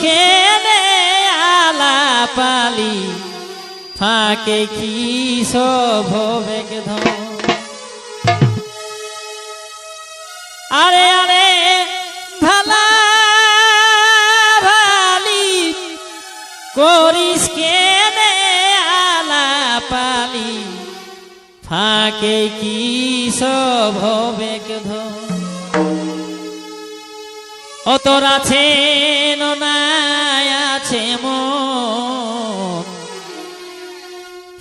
খেলে আলা পালি ফাঁকে কি সবেগ আরে আরে, ভালা ভালি, করিস কেনে আলা পালি ফাঁকে কি সবেগ ধর অতরা ছেন না